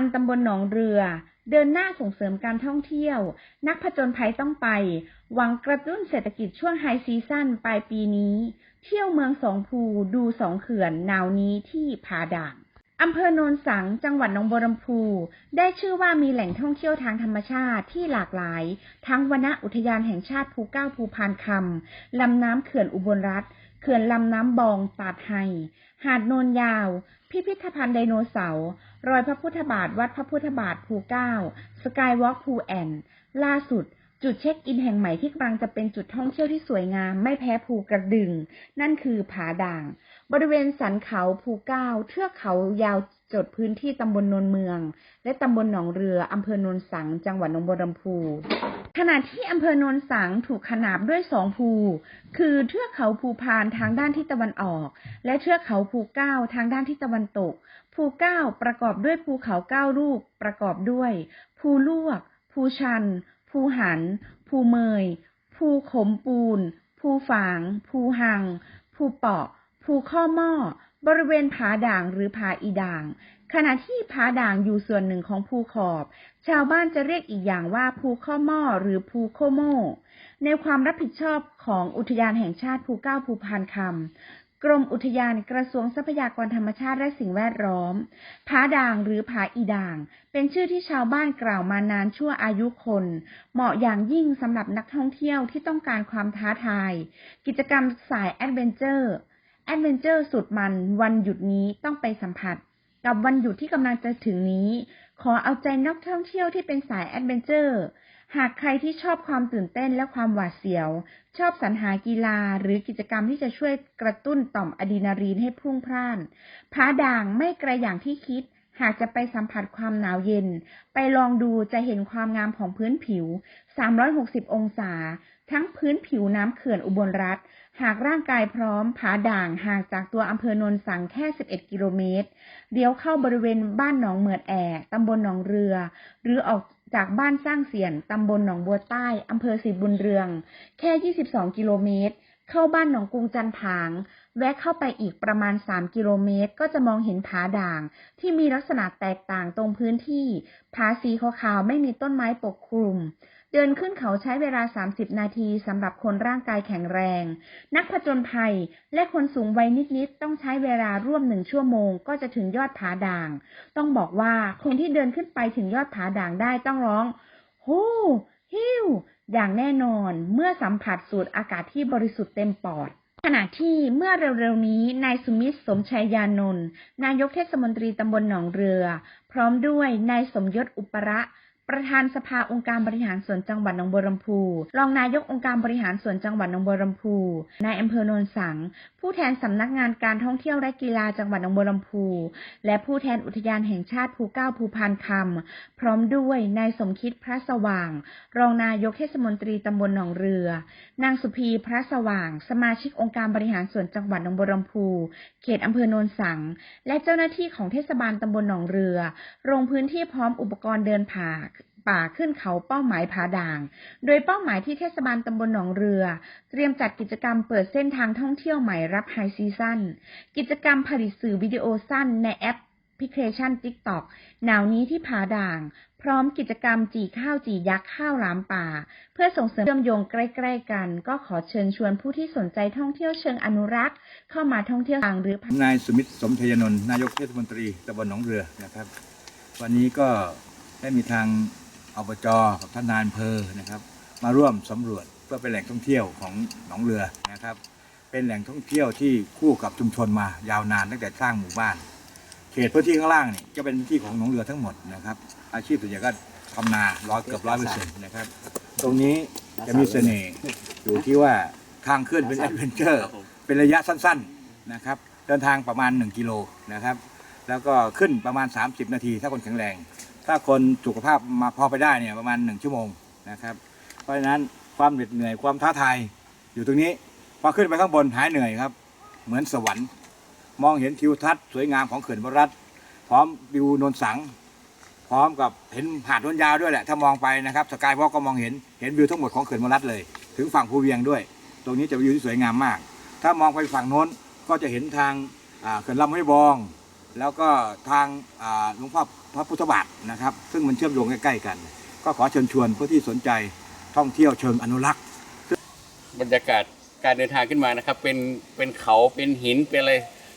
ลตำบลหนองเรือ เดินหน้าส่งเสริมการท่องเที่ยว นักผจญภัยต้องไป หวังกระตุ้นเศรษฐกิจช่วงไฮซีซั่นปลายปีนี้ เที่ยวเมืองสองภูดูสองเขื่อนหนาวนี้ที่ผาด่างอำเภอโนนสัง จังหวัดหนองบัวลำพู ได้ชื่อว่ามีแหล่งท่องเที่ยวทางธรรมชาติที่หลากหลาย ทั้งวนอุทยานแห่งชาติภูเก้าภูพานคำ ลำน้ำเขื่อนอุบลรัฐเขื่อนลำน้ำบอง ตาดไฮหาดโนนยาว พิพิธภัณฑ์ไดโนเสาร์ รอยพระพุทธบาทวัดพระพุทธบาทภูเก้าสกายวอล์กภูแอนล่าสุด จุดเช็คอินแห่งใหม่ที่กำลังจะเป็นจุดท่องเที่ยวที่สวยงามไม่แพ้ภูกระดึง นั่นคือผาด่าง บริเวณสันเขาภูเก้าเทือกเขายาวจดพื้นที่ตำบลนนเมือง และตำบลหนองเรืออำเภอโนนสัง จังหวัดหนองบัวลำพู ขณะที่อำเภอโนนสังถูกขนาบด้วยสองภู คือเทือกเขาภูพานทางด้านทิศตะวันออก และเทือกเขาภูเก้าทางด้านทิศตะวันตก ภูเก้าประกอบด้วยภูเขาเก้าลูกประกอบด้วย ภูลวก ภูชัน ภูหัน ภูเมย ภูขมปูน ภูฝาง ภูหัง ภูเปาะ ภูข้อหม้อ บริเวณผาด่างหรือผาอีด่าง ขณะที่ผาด่างอยู่ส่วนหนึ่งของภูขอบ ชาวบ้านจะเรียกอีกอย่างว่าภูข้อหม้อหรือภูโคโมในความรับผิดชอบของอุทยานแห่งชาติภูเก้าภูพานคำ กรมอุทยานกระทรวงทรัพยากรธรรมชาติและสิ่งแวดล้อม ผาด่างหรือผาอีด่าง เป็นชื่อที่ชาวบ้านกล่าวมานานชั่วอายุคน เหมาะอย่างยิ่งสำหรับนักท่องเที่ยวที่ต้องการความท้าทาย กิจกรรมสายแอดเวนเจอร์ แอดเวนเจอร์สุดมันวันหยุดนี้ต้องไปสัมผัส กับวันหยุดที่กำลังจะถึงนี้ ขอเอาใจนักท่องเที่ยวที่เป็นสายแอดเวนเจอร์ หากใครที่ชอบความตื่นเต้นและความหวาดเสียว ชอบสรรหากีฬาหรือกิจกรรมที่จะช่วยกระตุ้นต่อมอะดรีนาลีนให้พุ่งพล่านผาด่างไม่ไกลอย่างที่คิด หากจะไปสัมผัสความหนาวเย็น ไปลองดูจะเห็นความงามของพื้นผิว 360 องศา ทั้งพื้นผิวน้ำเขื่อนอุบลรัฐ หากร่างกายพร้อม ผาด่างห่างจากตัวอำเภอโนนสังแค่ 11 กิโลเมตรเลี้ยวเข้าบริเวณบ้านหนองเหมือดแอตำบลหนองเรือ หรือออก จากบ้านสร้างเสียนตำบลหนองบัวใต้อำเภอสีบุญเรือง แค่ 22 กิโลเมตร เข้าบ้านหนองกรุงจันผาง แวะเข้าไปอีกประมาณ 3 กิโลเมตร ก็จะมองเห็นผาด่าง ที่มีลักษณะแตกต่างตรงพื้นที่ ผาสีขาวๆไม่มีต้นไม้ปกคลุม เดินขึ้นเขาใช้เวลา 30 นาทีสำหรับคนร่างกายแข็งแรง นักผจญภัยและคนสูงวัยนิดๆต้องใช้เวลาร่วมหนึ่งชั่วโมงก็จะถึงยอดผาด่าง ต้องบอกว่าคนที่เดินขึ้นไปถึงยอดผาด่างได้ต้องร้องฮู้ฮิวอย่างแน่นอนเมื่อสัมผัสสูดอากาศที่บริสุทธิ์เต็มปอดขณะที่เมื่อเร็วๆนี้นายสุมิตรสมชัยยานนท์นายกเทศมนตรีตำบลหนองเรือ พร้อมด้วยนายสมยศอุประ ประธานสภาองค์การบริหารส่วนจังหวัดหนองบัวลำพู รองนายกองค์การบริหารส่วนจังหวัดหนองบัวลำพู นายอำเภอโนนสัง ผู้แทนสำนักงานการท่องเที่ยวและกีฬาจังหวัดหนองบัวลำพู และผู้แทนอุทยานแห่งชาติภูเก้าภูพานคำพร้อมด้วยนายสมคิดพระสว่าง รองนายกเทศมนตรีตำบลหนองเรือ นางสุพีพระสว่าง สมาชิกองค์การบริหารส่วนจังหวัดหนองบัวลำพู เขตอำเภอโนนสัง และเจ้าหน้าที่ของเทศบาลตำบลหนองเรือลงพื้นที่พร้อมอุปกรณ์เดินผา ป่าขึ้นเขาเป้าหมายผาด่าง โดยเป้าหมายที่เทศบาลตำบลหนองเรือ เตรียมจัดกิจกรรมเปิดเส้นทางท่องเที่ยวใหม่รับไฮซีซั่น กิจกรรมผลิตสื่อวิดีโอสั้นในแอปพลิเคชัน TikTok หนาวนี้ที่ผาด่าง พร้อมกิจกรรมจีข้าวจียักษ์ข้าวหลามป่า เพื่อส่งเสริมเชื่อมโยงใกล้ๆกัน ก็ขอเชิญชวนผู้ที่สนใจท่องเที่ยวเชิงอนุรักษ์ เข้ามาท่องเที่ยวทางหรือนายสุมิตรสมชยนนท์นายกเทศมนตรีตำบลหนองเรือนะครับ วันนี้ก็ได้มีทาง อบจกับท่านนายอำเภอนะครับ มาร่วมสำรวจเพื่อเป็นแหล่งท่องเที่ยวของหนองเรือนะครับ เป็นแหล่งท่องเที่ยวที่คู่กับชุมชนมายาวนานตั้งแต่สร้างหมู่บ้าน เขตพื้นที่ข้างล่างนี่จะเป็นพื้นที่ของหนองเรือทั้งหมดนะครับ อาชีพส่วนใหญ่ก็ทำนาร้อยเกือบร้อยเปอร์เซ็นต์นะครับ ตรงนี้จะมีเสน่ห์อยู่ที่ว่าทางขึ้นเป็นแอดเวนเจอร์เป็นระยะสั้นๆนะครับ เดินทางประมาณ 1 กิโลนะครับ แล้วก็ขึ้นประมาณ 30 นาทีถ้าคนแข็งแรง ถ้าคนสุขภาพมาพอไปได้เนี่ยประมาณ 1 ชั่วโมงนะครับ เพราะฉะนั้นความเหน็ดเหนื่อยความท้าทายอยู่ตรงนี้พอขึ้นไปข้างบนหายเหนื่อยครับ เหมือนสวรรค์ มองเห็นทิวทัศน์สวยงามของเขื่อนบรัฐพร้อมวิวนนสัง พร้อมกับเห็นหาดนนยาวด้วยแหละถ้ามองไปนะครับสกายวอล์กก็มองเห็นเห็นวิวทั้งหมดของเขื่อนบรัฐเลย ถึงฝั่งภูเวียงด้วย ตรงนี้จะวิวที่สวยงามมาก ถ้ามองไปฝั่งโน้นก็จะเห็นทางเขื่อนลำห้วยบอง แล้วก็ทางหลวงพ่อพระพุทธบาทนะครับ ซึ่งมันเชื่อมโยงใกล้ๆกัน ก็ขอเชิญชวนผู้ที่สนใจท่องเที่ยวเชิงอนุรักษ์ บรรยากาศการเดินทางขึ้นมานะครับ เป็นเป็นเขาเป็นหินเป็นอะไร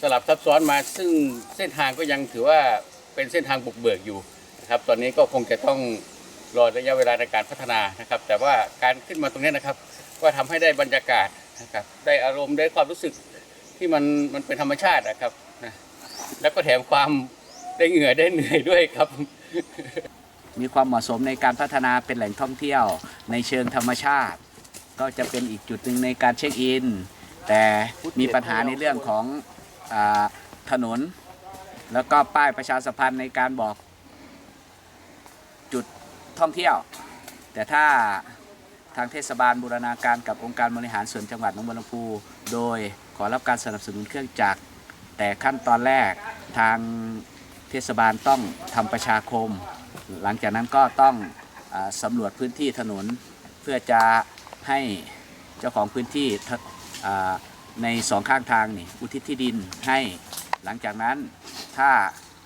สลับซับซ้อนมา ซึ่งเส้นทางก็ยังถือว่าเป็นเส้นทางบุกเบิกอยู่นะครับ ตอนนี้ก็คงจะต้องรอระยะเวลาในการพัฒนานะครับ แต่ว่าการขึ้นมาตรงนี้นะครับ ก็ทำให้ได้บรรยากาศนะครับได้อารมณ์ได้ความรู้สึกที่มันมันเป็นธรรมชาตินะครับนะ แล้วก็แถมความได้เหงื่อได้เหนื่อยด้วยครับ มีความเหมาะสมในการพัฒนาเป็นแหล่งท่องเที่ยว ในเชิงธรรมชาติ ก็จะเป็นอีกจุดหนึ่งในการเช็คอิน แต่มีปัญหาในเรื่องของอาถนน แล้วก็ป้ายประชาสัมพันธ์ในการบอกจุดท่องเที่ยว แต่ถ้าทางเทศบาลบูรณาการกับองค์การบริหารส่วนจังหวัดหนองบัวลำพู โดยขอรับการสนับสนุนเครื่องจักร แต่ขั้นตอนแรกทางเทศบาลต้องทำประชาคม หลังจากนั้นก็ต้องอสำรวจพื้นที่ถนน เพื่อจะให้เจ้าของพื้นที่ในสองข้างทางนี่อุทิศที่ดินให้หลังจากนั้นถ้า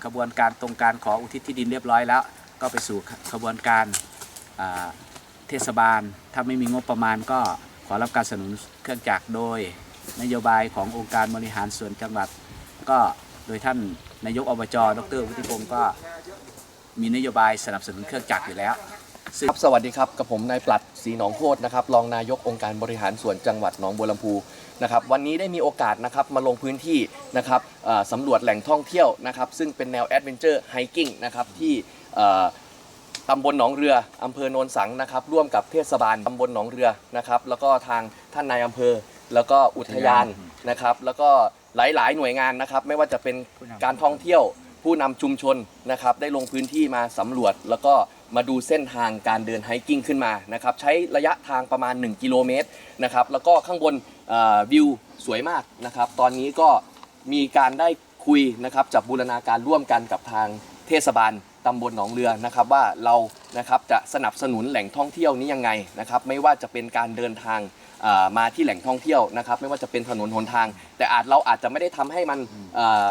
ขบวนการตรงการขออุทิศที่ดินเรียบร้อยแล้ว ก็ไปสู่ขบวนการเทศบาล ถ้าไม่มีงบประมาณก็ขอรับการสนับสนุนเครื่องจักรโดยนโยบายขององค์การบริหารส่วนจังหวัด ก็โดยท่านนายกอบจดรวุฒิพงศ์ก็มีนโยบายสนับสนุนเครื่องจักรอยู่แล้วครับสวัสดีครับกับผมนายปลัดศรีหนองโคตรนะครับรองนายกองค์การบริหารส่วนจังหวัดหนองบัวลำพูนะครับวันนี้ได้มีโอกาสนะครับมาลงพื้นที่นะครับสำรวจแหล่งท่องเที่ยวนะครับซึ่งเป็นแนวแอดเวนเจอร์ไฮกิ้งนะครับที่ตำบลหนองเรืออำเภอโนนสังนะครับร่วมกับเทศบาลตำบลหนองเรือนะครับแล้วก็ทางท่านนายอำเภอ แล้วก็อุทยานนะครับแล้วก็ หลายๆ หน่วยงานนะครับ ไม่ว่าจะเป็นการท่องเที่ยวผู้นำชุมชนนะครับ ได้ลงพื้นที่มาสำรวจ แล้วก็มาดูเส้นทางการเดินไฮกิ้งขึ้นมานะครับ ใช้ระยะทางประมาณ 1 กิโลเมตรนะครับ แล้วก็ข้างบนเอ่อวิวสวยมากนะครับ ตอนนี้ก็มีการได้คุยนะครับจับบูรณาการร่วมกันกับทางเทศบาล ตำบลหนองเรือนะครับว่าเรานะครับจะสนับสนุนแหล่งท่องเที่ยวนี้ยังไงนะครับไม่ว่าจะเป็นการเดินทางเอ่อมาที่แหล่งท่องเที่ยวนะครับไม่ว่าจะเป็นถนนหนทาง แต่อาจเราอาจจะไม่ได้ทำให้มันเอ่อ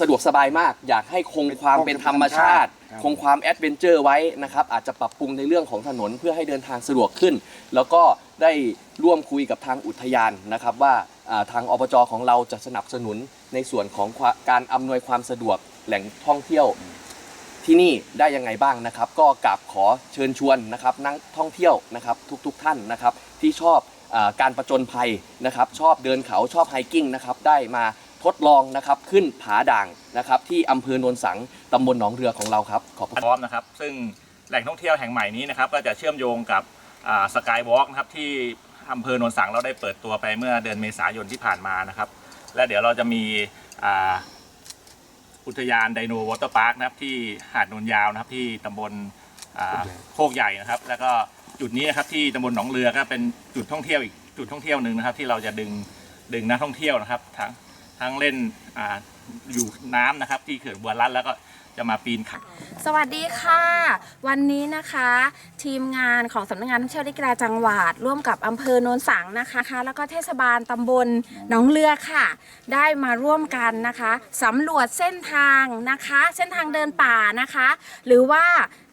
สะดวกสบายมาก อยากให้คงความเป็นธรรมชาติ ครับ คงความแอดเวนเจอร์ไว้นะครับอาจจะปรับปรุงในเรื่องของถนนเพื่อให้เดินทางสะดวกขึ้น แล้วก็ได้ร่วมคุยกับทางอุทยานนะครับว่าอ่าทางอบจของเราจะสนับสนุนในส่วนของความการอำนวยความสะดวกแหล่งท่องเที่ยว ที่นี่ได้ยังไงบ้างนะครับ ก็กราบขอเชิญชวนนะครับนักท่องเที่ยวนะครับทุกๆท่านนะครับที่ชอบอาการประจนภัยนะครับชอบเดินเขาชอบไฮกิ้งนะครับได้มาทดลองนะครับขึ้นผาด่างนะครับที่อำเภอโนนสังตำบลหนองเรือของเราครับขอบพระพร้อมนะครับ ซึ่งแหล่งท่องเที่ยวแห่งใหม่นี้นะครับก็จะเชื่อมโยงกับสกายวอล์กนะครับที่อำเภอโนนสังเราได้เปิดตัวไปเมื่อเดือนเมษายนที่ผ่านมานะครับ และเดี๋ยวเราจะมี อุทยานไดโนวอเตอร์พาร์คนะครับที่หาดโนนยาวนะครับที่ตำบลอ่าโคกใหญ่นะครับ แล้วก็จุดนี้นะครับที่ตำบลหนองเรือก็เป็นจุดท่องเที่ยวอีกจุดท่องเที่ยวหนึ่งนะครับ ที่เราจะดึงดึงนักท่องเที่ยวนะครับ ทั้งทั้งเล่นอ่าอยู่น้ำนะครับ ที่เขื่อนบัวรัดแล้วก็ จะมาปีนเขาสวัสดีค่ะ วันนี้นะคะ ทีมงานของสำนักงานท่องเที่ยวและกีฬาจังหวัด ร่วมกับอำเภอโนนสังนะคะ แล้วก็เทศบาลตำบลหนองเรือค่ะ ได้มาร่วมกันนะคะสำรวจเส้นทางนะคะ เส้นทางเดินป่านะคะ หรือว่า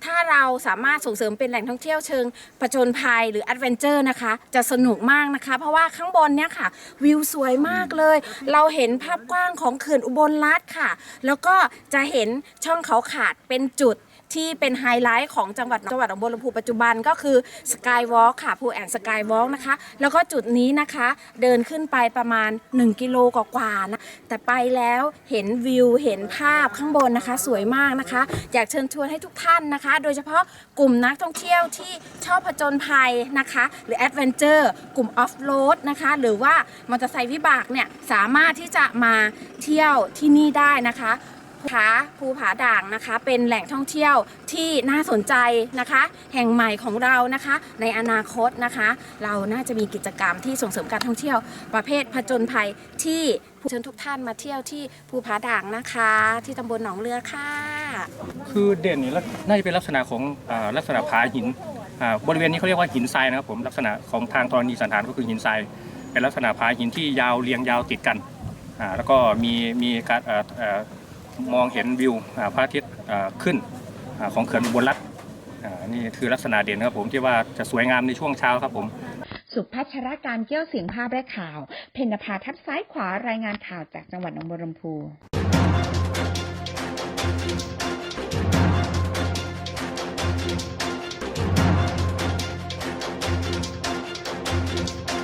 ถ้าเราสามารถส่งเสริมเป็นแหล่งท่องเที่ยวเชิงผจญภัยหรือแอดเวนเจอร์นะคะ จะสนุกมากนะคะ เพราะว่าข้างบนเนี่ยค่ะ วิวสวยมากเลย เราเห็นภาพกว้างของเขื่อนอุบลรัฐค่ะ แล้วก็จะเห็นช่องเขาขาดเป็นจุด ที่เป็นไฮไลท์ของจังหวัดจังหวัดหนองบัวลำพูปัจจุบันก็คือสกายวอล์กค่ะภูแอนสกายวอล์กนะคะ แล้วก็จุดนี้นะคะเดินขึ้นไปประมาณ 1 กิโลกว่าๆนะแต่ไปแล้วเห็นวิวเห็นภาพข้างบนนะคะ สวยมากนะคะ อยากเชิญชวนให้ทุกท่านนะคะ โดยเฉพาะกลุ่มนักท่องเที่ยวที่ชอบผจญภัยนะคะ หรือแอดเวนเจอร์กลุ่มออฟโรดนะคะ หรือว่ามอเตอร์ไซค์วิบากเนี่ยสามารถที่จะมาเที่ยวที่นี่ได้นะคะ ผาภูผาด่างนะคะ เป็นแหล่งท่องเที่ยวที่น่าสนใจนะคะ แห่งใหม่ของเรานะคะ ในอนาคตนะคะ เราน่าจะมีกิจกรรมที่ส่งเสริมการท่องเที่ยว ประเภทผจญภัยที่เชิญทุกท่านมาเที่ยวที่ภูผาด่างนะคะ ที่ตำบลหนองเรือค่ะ คือเด่นนี่ลักน่าจะเป็นลักษณะของอ่าลักษณะผาหินอ่าบริเวณนี้เขาเรียกว่าหินทรายนะครับผมลักษณะของทางธรณีสันฐานก็คือหินทรายเป็นลักษณะผาหินที่ยาวเรียงยาวติดกันอ่าแล้วก็มีมีการเอ่อเอ่อ มองเห็นวิวพระอาทิตย์ขึ้นของเขื่อนบนรัฐนี่คือลักษณะเด่นครับผมที่ว่าจะสวยงามในช่วงเช้าครับผม สุพัชรการเกี้ยวเสียงภาพและข่าว เพนภาทับซ้ายขวารายงานข่าวจากจังหวัดหนองบัวลำพู